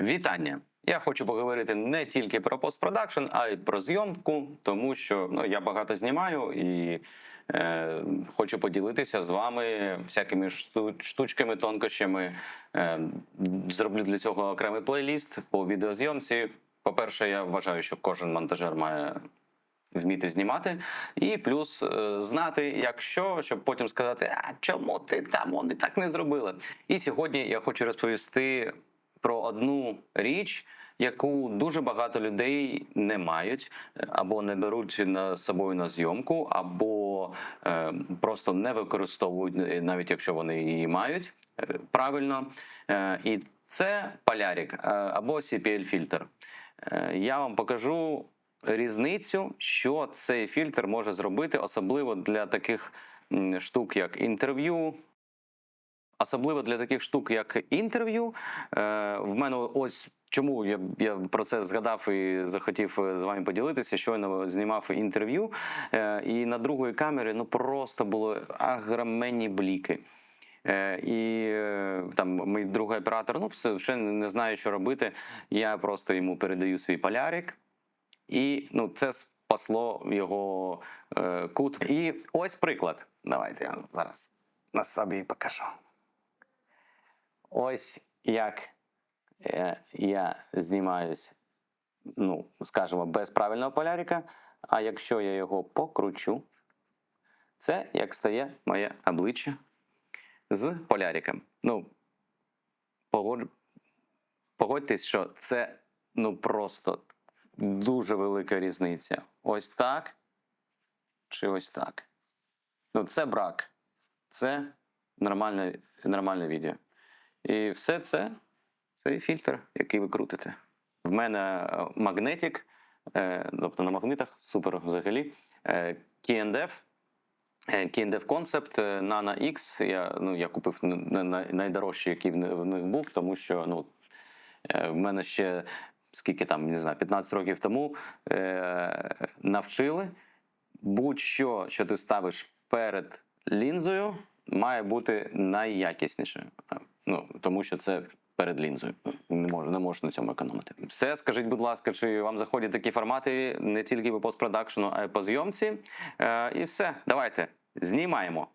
Вітання! Я хочу поговорити не тільки про постпродакшн, а й про зйомку, тому що ну, я багато знімаю і е, хочу поділитися з вами всякими шту- штучками, тонкощами. Е, зроблю для цього окремий плейліст по відеозйомці. По-перше, я вважаю, що кожен монтажер має вміти знімати, і плюс е, знати, якщо, щоб потім сказати, а чому ти там вони так не зробили. І сьогодні я хочу розповісти про одну річ, яку дуже багато людей не мають, або не беруть на собою на зйомку, або е, просто не використовують, е, навіть якщо вони її мають е, правильно. Е, і це полярик е, або CPL-фільтр. Е, Я вам покажу різницю, що цей фільтр може зробити, особливо для таких штук, як інтерв'ю. Особливо для таких штук, як інтерв'ю. Е, в мене ось чому я, я про це згадав і захотів е, з вами поділитися. Щойно знімав інтерв'ю, е, і на другої камері ну просто були агроменні бліки. Е, і е, там мій другий оператор, ну все ще не знає, що робити. Я просто йому передаю свій полярик, і ну, це спасло його е, кут. І ось приклад. Давайте я зараз на собі покажу. Ось як е, я знімаюсь, ну, скажімо, без правильного полярика. А якщо я його покручу, це як стає моє обличчя з поляриком. Ну, погод... погодьтесь, що це ну просто дуже велика різниця. Ось так чи ось так. Ну, це брак. Це нормальне, нормальне відео. І все це це фільтр, який ви крутите. В мене е, магнетик, е, тобто на магнитах, супер взагалі. Е, KNDF, KNDF Concept Nano X. Я, ну, я купив найдорожчий, який в них був, тому що ну, в мене ще скільки там, не знаю, 15 років тому навчили. Будь-що, що ти ставиш перед лінзою, має бути найякісніше. Ну, тому що це перед лінзою. Не можу, не можу на цьому економити. Все, скажіть, будь ласка, чи вам заходять такі формати не тільки по постпродакшену, а й по зйомці. Е, і все, давайте знімаємо.